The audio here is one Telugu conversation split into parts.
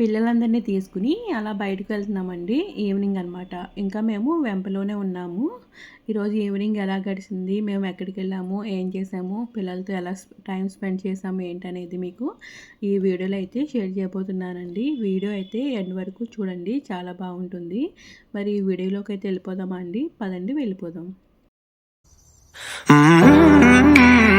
పిల్లలందరినీ తీసుకుని అలా బయటకు వెళ్తున్నామండి. ఈవినింగ్ అనమాట ఇంకా మేము వెంపలోనే ఉన్నాము. ఈరోజు ఈవినింగ్ ఎలా గడిచింది? మేము ఎక్కడికి వెళ్ళాము? ఏం చేసాము? పిల్లలతో ఎలా టైం స్పెండ్ చేసాము? ఏంటనేది మీకు ఈ వీడియోలో అయితే షేర్ చేయబోతున్నానండి. వీడియో అయితే ఎండ్ వరకు చూడండి. చాలా బాగుంటుంది. మరి ఈ వీడియోలోకి అయితే వెళ్ళిపోదామా అండి? పదండి వెళ్ళిపోదాం. Mm-hmm.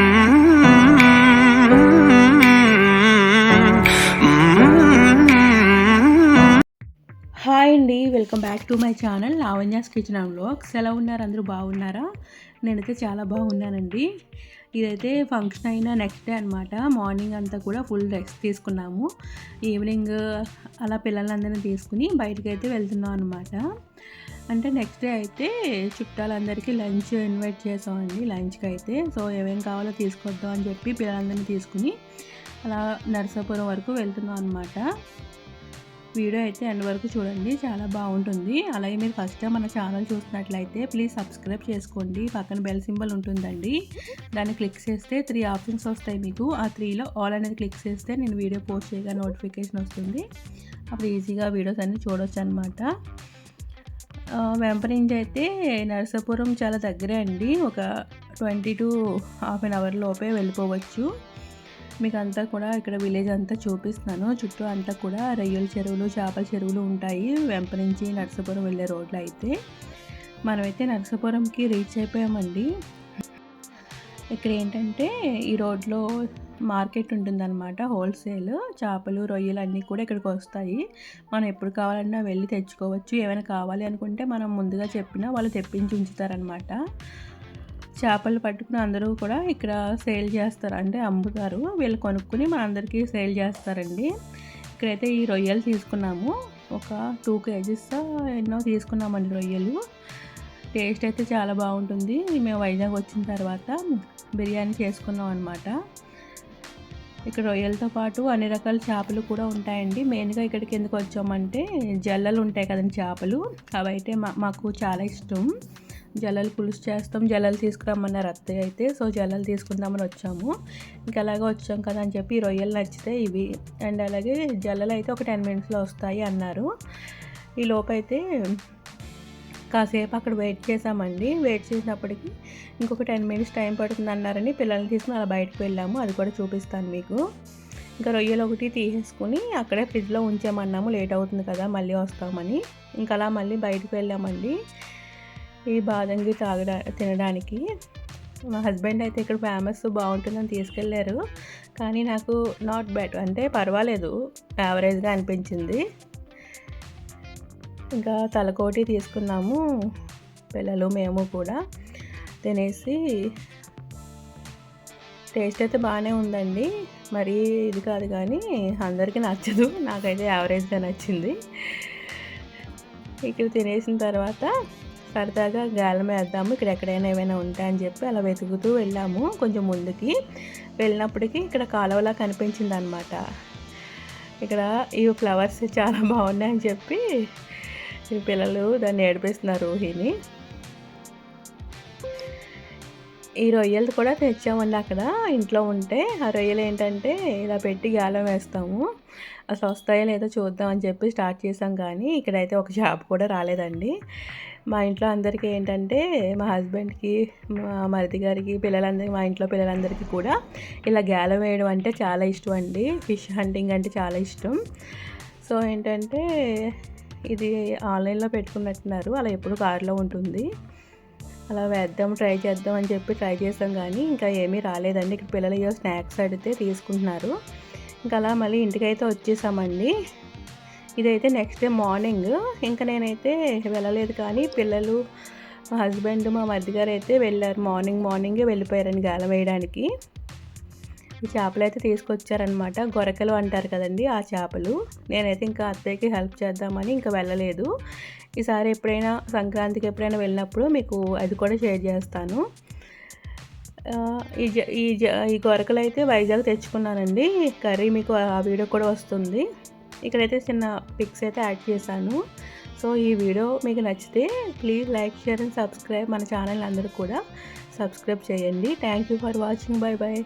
Welcome back to my channel Lavanya's kitchen and vlogs. ఎలా ఉన్నారు? అందరూ బాగున్నారా? నేనైతే చాలా బాగున్నానండి. ఇదైతే ఫంక్షన్ అయిన నెక్స్ట్ డే అనమాట మార్నింగ్ అంతా కూడా ఫుల్ రెస్ట్ తీసుకున్నాము. ఈవినింగ్ అలా పిల్లలందరినీ తీసుకుని బయటకు అయితే వెళ్తున్నాం అనమాట అంటే నెక్స్ట్ డే అయితే చుట్టాలందరికీ లంచ్ ఇన్వైట్ చేసామండి లంచ్కి అయితే సో ఏమేం కావాలో తీసుకొద్దాం అని చెప్పి పిల్లలందరినీ తీసుకుని అలా నరసాపురం వరకు వెళ్తున్నాం అనమాట వీడియో అయితే ఎండ్ వరకు చూడండి. చాలా బాగుంటుంది. అలాగే మీరు ఫస్ట్ టైం మన ఛానల్ చూసినట్లయితే ప్లీజ్ సబ్స్క్రైబ్ చేసుకోండి. పక్కన బెల్ సింబల్ ఉంటుందండి. దాన్ని క్లిక్ చేస్తే త్రీ ఆప్షన్స్ వస్తాయి మీకు. ఆ త్రీలో ఆల్ అనేది క్లిక్ చేస్తే నేను వీడియో పోస్ట్ చేయగా నోటిఫికేషన్ వస్తుంది. అప్పుడు ఈజీగా వీడియోస్ అన్నీ చూడొచ్చు అనమాట వెంప నుంచి అయితే నరసాపురం చాలా దగ్గరే అండి. ఒక twenty to half an hour లోపే వెళ్ళిపోవచ్చు. మీకు అంతా కూడా ఇక్కడ విలేజ్ అంతా చూపిస్తున్నాను. చుట్టూ అంతా కూడా రొయ్యల చెరువులు చేపల చెరువులు ఉంటాయి. వెంప నుంచి నర్సాపురం వెళ్ళే రోడ్లు అయితే మనమైతే నర్సాపురంకి రీచ్ అయిపోయామండి. ఇక్కడ ఏంటంటే ఈ రోడ్లో మార్కెట్ ఉంటుందన్నమాట హోల్సేల్. చేపలు రొయ్యలు అన్నీ కూడా ఇక్కడికి వస్తాయి. మనం ఎప్పుడు కావాలన్నా వెళ్ళి తెచ్చుకోవచ్చు. ఏమైనా కావాలి అనుకుంటే మనం ముందుగా చెప్పినా వాళ్ళు తెప్పించి ఉంచుతారనమాట చేపలు పట్టుకుని అందరూ కూడా ఇక్కడ సేల్ చేస్తారు. అంటే అమ్ముతారు వీళ్ళు కొనుక్కుని మనందరికీ సేల్ చేస్తారండి. ఇక్కడైతే ఈ రొయ్యలు తీసుకున్నాము. ఒక టూ కేజీస్ ఎన్నో తీసుకున్నామండి రొయ్యలు. టేస్ట్ అయితే చాలా బాగుంటుంది. మేము వైజాగ్ వచ్చిన తర్వాత బిర్యానీ చేసుకున్నాం అనమాట ఇక్కడ రొయ్యలతో పాటు అన్ని రకాల చేపలు కూడా ఉంటాయండి. మెయిన్గా ఇక్కడికి ఎందుకు వచ్చామంటే జల్లలు ఉంటాయి కదండి చేపలు. అవి అయితే మాకు చాలా ఇష్టం. జల్లలు పులుసు చేస్తాం. జల్లలు తీసుకురమ్మన్నారు అత్తయ్య అయితే. సో జల్లలు తీసుకుందామని వచ్చాము. ఇంకా అలాగే వచ్చాం కదా అని చెప్పి రొయ్యలు నచ్చితే ఇవి. అండ్ అలాగే జల్లలు అయితే ఒక టెన్ మినిట్స్లో వస్తాయి అన్నారు. ఈ లోపైతే కాసేపు అక్కడ వెయిట్ చేసామండి. వెయిట్ చేసినప్పటికీ ఇంకొక టెన్ మినిట్స్ టైం పడుతుంది అన్నారని పిల్లల్ని తీసుకుని అలా బయటకు వెళ్ళాము. అది కూడా చూపిస్తాను మీకు. ఇంకా రొయ్యలు ఒకటి తీసేసుకుని అక్కడే ఫ్రిడ్జ్లో ఉంచామన్నాము. లేట్ అవుతుంది కదా మళ్ళీ వస్తామని. ఇంకా అలా మళ్ళీ బయటకు వెళ్ళామండి. ఈ బాదంగి తాగడా తినడానికి. మా హస్బెండ్ అయితే ఇక్కడ ఫేమస్ బాగుంటుందని తీసుకెళ్ళారు. కానీ నాకు నాట్ బెట్ అంటే పర్వాలేదు. యావరేజ్గా అనిపించింది. ఇంకా తలకోటి తీసుకున్నాము పిల్లలు మేము కూడా. తినేసి టేస్ట్ అయితే బాగానే ఉందండి. మరి ఇది కాదు కానీ అందరికీ నచ్చదు. నాకైతే యావరేజ్గా నచ్చింది. ఇక్కడ తినేసిన తర్వాత సరదాగా గాలం వేద్దాము. ఇక్కడ ఎక్కడైనా ఏమైనా ఉంటాయని చెప్పి అలా వెతుకుతూ వెళ్ళాము కొంచెం ముందుకి. వెళ్ళినప్పటికీ ఇక్కడ కాలువలా కనిపించింది అనమాట ఇక్కడ ఈ ఫ్లవర్స్ చాలా బాగున్నాయని చెప్పి ఈ పిల్లలు దాన్ని ఏడిపిస్తున్నారు రోహిణి ఈ రొయ్యలు కూడా తెచ్చామండి అక్కడ. ఇంట్లో ఉంటే ఆ రొయ్యలు ఏంటంటే ఇలా పెట్టి గాలం వేస్తాము. అసలు వస్తాయో లేదో చూద్దాం అని చెప్పి స్టార్ట్ చేసాం కానీ ఇక్కడైతే ఒక జాబ్ కూడా రాలేదండి. మా ఇంట్లో అందరికీ ఏంటంటే మా హస్బెండ్కి మా మరిది గారికి పిల్లలందరికీ మా ఇంట్లో పిల్లలందరికీ కూడా ఇలా గ్యాలం వేయడం అంటే చాలా ఇష్టం అండి. ఫిష్ హంటింగ్ అంటే చాలా ఇష్టం. సో ఏంటంటే ఇది ఆన్లైన్లో పెట్టుకున్నట్టున్నారు. అలా ఎప్పుడు కారులో ఉంటుంది. అలా వేద్దాం ట్రై చేద్దాం అని చెప్పి ట్రై చేస్తాం కానీ ఇంకా ఏమీ రాలేదండి. ఇక్కడ పిల్లలు స్నాక్స్ అడిగితే తీసుకుంటున్నారు. ఇంకా అలా మళ్ళీ ఇంటికైతే వచ్చేసామండి. ఇదైతే నెక్స్ట్ డే మార్నింగ్ ఇంకా నేనైతే వెళ్ళలేదు కానీ పిల్లలు మా హస్బెండ్ మా మధ్యగారు అయితే వెళ్ళారు మార్నింగ్ మార్నింగే వెళ్ళిపోయారండి గాలం వేయడానికి. ఈ చేపలు అయితే తీసుకొచ్చారనమాట గొరకలు అంటారు కదండి ఆ చేపలు. నేనైతే ఇంకా అత్తయ్యకి హెల్ప్ చేద్దామని ఇంకా వెళ్ళలేదు. ఈసారి ఎప్పుడైనా సంక్రాంతికి ఎప్పుడైనా వెళ్ళినప్పుడు మీకు అది కూడా షేర్ చేస్తాను. ఈ ఈ ఈ గొరకలు అయితే వైజాగ్ తెచ్చుకున్నానండి. కర్రీ మీకు ఆ వీడియో కూడా వస్తుంది. ఇక్కడైతే చిన్న పిక్స్ అయితే యాడ్ చేశాను. సో ఈ వీడియో మీకు నచ్చితే please like share and subscribe మన ఛానల్ అందరూ కూడా సబ్స్క్రైబ్ చేయండి. Thank you for watching. Bye bye